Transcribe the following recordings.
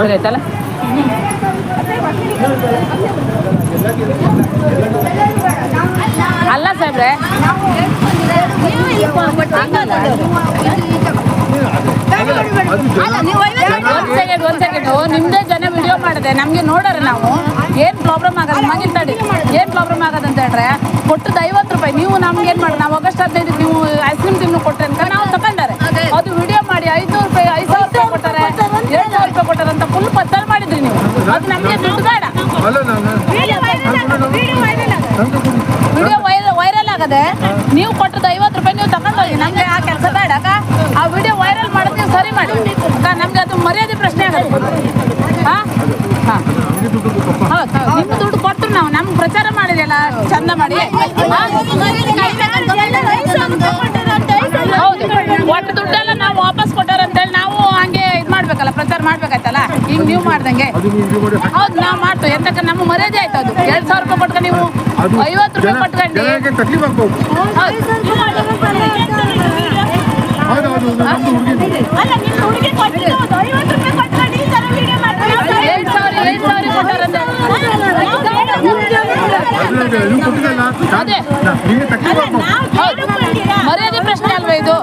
ಸರಿ ಅಲ್ಲ ಒಂದ್ ಸೆಕೆಂಡ್ ಒಂದ್ ಸೆಕೆಂಡ್ ನಿಮ್ದೇ ಜನ ವಿಡಿಯೋ ಮಾಡಿದೆ. ನಮ್ಗೆ ನೋಡೋರ ನಾವು. ಏನ್ ಪ್ರಾಬ್ಲಮ್ ಆಗದ ಮಗಿಲ್ ತಡಿ. ಏನ್ ಪ್ರಾಬ್ಲಮ್ ಆಗದಂತ ಹೇಳ್ರೆ ಕೊಟ್ಟದ ಐವತ್ತು ರೂಪಾಯಿ. ನೀವು ನಮ್ಗೆ ಏನ್ ಮಾಡಿ ನಾವು ಆಗಸ್ಟ್ ಹದಿನೈದು ನೀವು ಐಸ್ ಕ್ರೀಮ್ ತಿನ್ನು ಕೊಟ್ರೆ ಅಂತ ಕೊಟ್ಟಾರೆ ಫುಲ್ ಪತ್ತಲ್ ಮಾಡಿದ್ರಿ ನೀವು. ಅದು ನಮಗೆ ದುಡ್ಡು ಬೇಡ ಅಲ್ಲ ನಾನು ವಿಡಿಯೋ ವೈರಲ್ ವೈರಲ್ ಆಗದೆ ನೀವು ಕೊಟ್ಟದ ಐವತ್ತು ರೂಪಾಯಿ ನೀವು ತಗೊಂಡೋಗಿ ನಮಗೆ ಆ ಕೆಲಸ ಬೇಡ ಅಕ್ಕ. ಆ ವಿಡಿಯೋ ವೈರಲ್ ಮಾಡೋದು ನೀವು ಸರಿ ಮಾಡಿ. ಅಕ್ಕ ನಮ್ಗೆ ಅದು ಮರ್ಯಾದೆ ಪ್ರಶ್ನೆ ಆಗತ್ತೆ ಹಾ? ಹಾ. ಹೌದು. ನಿಮ್ಮ ದುಡ್ಡು ಕೊಟ್ಟು ನಾವು. ನಮ್ಗೆ ಪ್ರಚಾರ ಮಾಡಿದ್ರಲ್ಲ ಚಂದ ಮಾಡಿ. ಹಾ? ಹೌದು. ಒಟ್ಟು ದುಡ್ಡೆಲ್ಲ ನಾವು ವಾಪಸ್ ಕೊಟ್ಟಾರ ಅಂತೇಳಿ ನಾವು ಹಂಗೆ ಇದು ಮಾಡ್ಬೇಕಲ್ಲ ಪ್ರಚಾರ ಈಗ ನೀವು ಮಾಡ್ದಂಗೆ? ಹೌದು ನಾವು ಮಾಡ್ತೇವೆ. ಎಂತಕ್ಕ? ನಮ್ಮ ಮರ್ಯಾದೆ ಆಯ್ತು ಅದು. ಎರಡು ಸಾವಿರ ರೂಪಾಯಿ ಕೊಟ್ಕೊಂಡು ನೀವು ಐವತ್ತು ರೂಪಾಯಿ ಪಟ್ಕೊಂಡು ಕೊಟ್ಕೊಂಡು ಮರ್ಯಾದೆ ಪ್ರಶ್ನೆ ಅಲ್ವಾ ಇದು?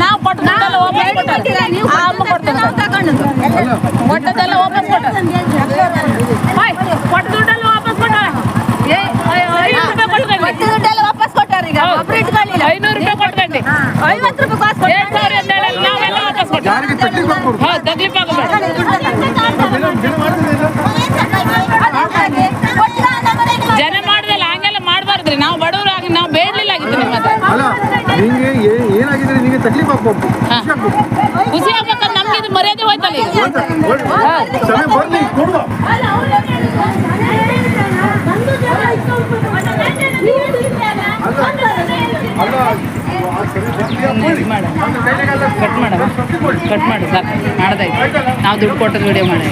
ನಾವು ಕೊಟ್ಟು ದುಡ್ಡೆಲ್ಲ ವಾಪಸ್ ಕೊಟ್ಟಾರೆ ಆ ಅಮ್ಮ ಕೊಡ್ತಾರೆ ಅಲ್ಲ ಕೊಟ್ಟದೆಲ್ಲ ವಾಪಸ್ ಕೊಟ್ಟಾರೆ ಹಾಯ್, ಕೊಟ್ಟ ದುಡ್ಡೆಲ್ಲ ವಾಪಸ್ ಕೊಟ್ಟಾರೆ ಏ, ಐ- ಐನೂರು ರೂಪಾಯಿ ಕೊಟ್ಕೊಂಡ್ವಿ. ಹೌದು. ಐನೂರು ರೂಪಾಯಿ ಕೊಟ್ಕೊಂಡ್ವಿ ಎರಡು ಸಾವಿರ ಅಂತ ಹೇಳಿ ನಾವೆಲ್ಲ ವಾಪಸ್ ಕೊಟ್ಟ ಯಾರಿಗೆ ತಕ್ಲೀಫ್ ಆಗ್ಬೋದು ಹೌದು ತಕ್ಲೀಫ್ ಜನ ಮಾಡ್ದಲ್ಲ ಹಂಗೆಲ್ಲ ಮಾಡಬಾರ್ದ್ರಿ ನಾವು ಬಡವರು ಆಗಿ ನಾವು ಬೇಡಲಿಲ್ಲ ಆಗಿತ್ತು ನಿಮ್ಮ ಹತ್ರ ಏನಾಗಿದ್ರೆ ನಿಮಗೆ ತಕ್ಲೀಫ್ ಆಗ್ಬೋದು ಖುಷಿ ಆಗ್ಬೇಕು ಮರ್ಯಾದೆ ಹೋಯ್ತಲ್ಲಿ ಕಟ್ ಮಾಡ ಕಟ್ ಮಾಡು ಸಾಕು ಮಾಡ್ದಾಯ್ತು ನಾವು ದುಡ್ಡು ಕೊಟ್ಟದ್ದು ವಿಡಿಯೋ ಮಾಡಿ